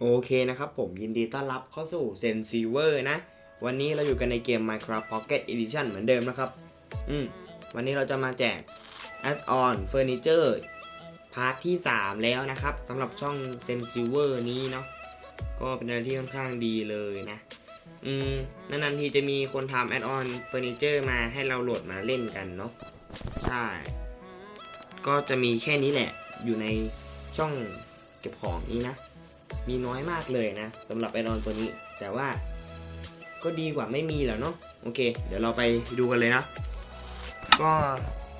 โอเคนะครับผมยินดีต้อนรับเข้าสู่เซนซีเวอร์นะ วันนี้เราอยู่กันในเกม Minecraft Pocket Edition เหมือนเดิมนะครับ อืมวันนี้เราจะมาแจก Add-on Furniture พาร์ทที่ 3 แล้วนะครับสำหรับช่องเซนซิเวอร์นี้เนาะก็เป็นอะไรที่ค่อนข้างดีเลยนะ อืมนานๆทีจะมีคนทำ Add-on Furniture มาให้เราโหลดมาเล่นกันเนาะใช่ ก็จะมีแค่นี้แหละอยู่ในช่องเก็บของนี้นะ มีน้อยมากเลยนะสำหรับไอรอนตัวนี้ แต่ว่าก็ดีกว่าไม่มีแล้วเนาะโอเค เดี๋ยวเราไปดูกันเลยนะ ก็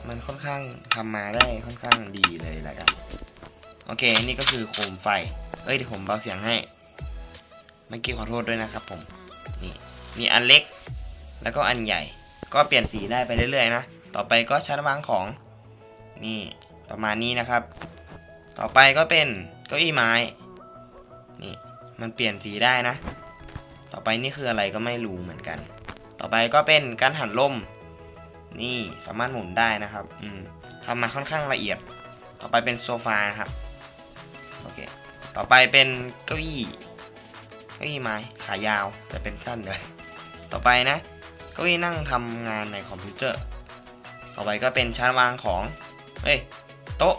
มันค่อนข้างทำมาได้ค่อนข้างดีเลยแหละกันโอเค นี่ก็คือโคมไฟ เอ้ยเดี๋ยวผมเบาเสียงให้เมื่อกี้ขอโทษด้วยนะครับผมนี่มีอันเล็ก แล้วก็อันใหญ่ ก็เปลี่ยนสีได้ไปเรื่อยๆนะต่อไปก็ชั้นวางของนี่ประมาณนี้นะครับ ต่อไปก็เป็นเก้าอี้ไม้ มันเปลี่ยนสีได้นะ ต่อไปนี่คืออะไรก็ไม่รู้เหมือนกัน ต่อไปก็เป็นการหันลม นี่สามารถหมุนได้นะครับ อืมทำมาค่อนข้างละเอียด ต่อไปเป็นโซฟาครับ โอเค ต่อไปเป็นเก้าอี้ เก้าอี้ไม้ขายาวแต่เป็นสั้นเลย ต่อไปนะ เก้าอี้นั่งทำงานในคอมพิวเตอร์ ต่อไปก็เป็นชั้นวางของเฮ้ย โต๊ะ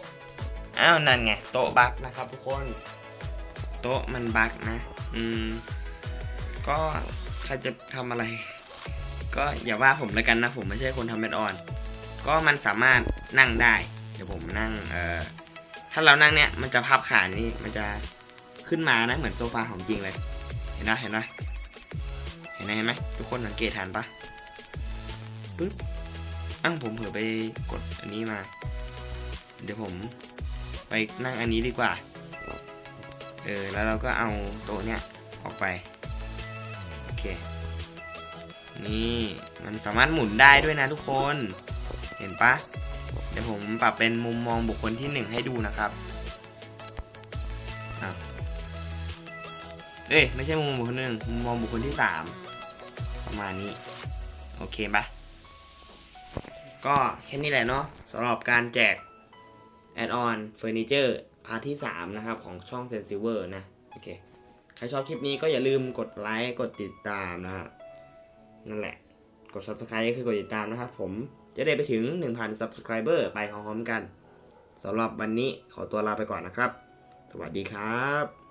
อ้าวนั่นไง โต๊ะบักนะครับทุกคน โต๊ะมันบั๊กนะ อืม ก็ใครจะทำอะไร ก็อย่าว่าผมแล้วกันนะ ผมไม่ใช่คนทำแอดออน ก็มันสามารถนั่งได้ เดี๋ยวผมนั่ง เอ่อ ถ้าเรานั่งเนี่ย มันจะพับขานี่ มันจะขึ้นมานะ เหมือนโซฟาของจริงเลย เห็นไหมเห็นไหมเห็นไหมเห็นไหมทุกคนสังเกตทันปะปึ๊บอ้าวผมเผลอไปกดอันนี้มา เดี๋ยวผมไปนั่งอันนี้ดีกว่า เออแล้วเราก็เอาโต๊ะเนี่ยออกไปโอเคนี่มันสามารถหมุนได้ด้วยนะทุกคนเห็นปะเดี๋ยวผมปรับเป็นมุมมองบุคคลที่หนึ่งให้ดูนะครับเอ้ยไม่ใช่มุมมองบุคคลหนึ่งมุมมองบุคคลที่สามประมาณนี้โอเคปะก็แค่นี้แหละเนาะสำหรับการแจก Add-on Furniture พาร์ทที่ 3 นะครับ ของช่องเซนซิเวอร์นะ โอเค ใครชอบคลิปนี้ก็อย่าลืมกดไลค์ กดติดตามนะฮะ นั่นแหละ กด Subscribe ก็คือกดติดตามนะครับผมจะได้ไปถึง 1,000 Subscriber ไปพร้อมๆกันสำหรับวันนี้ขอตัวลาไปก่อนนะครับ สวัสดีครับ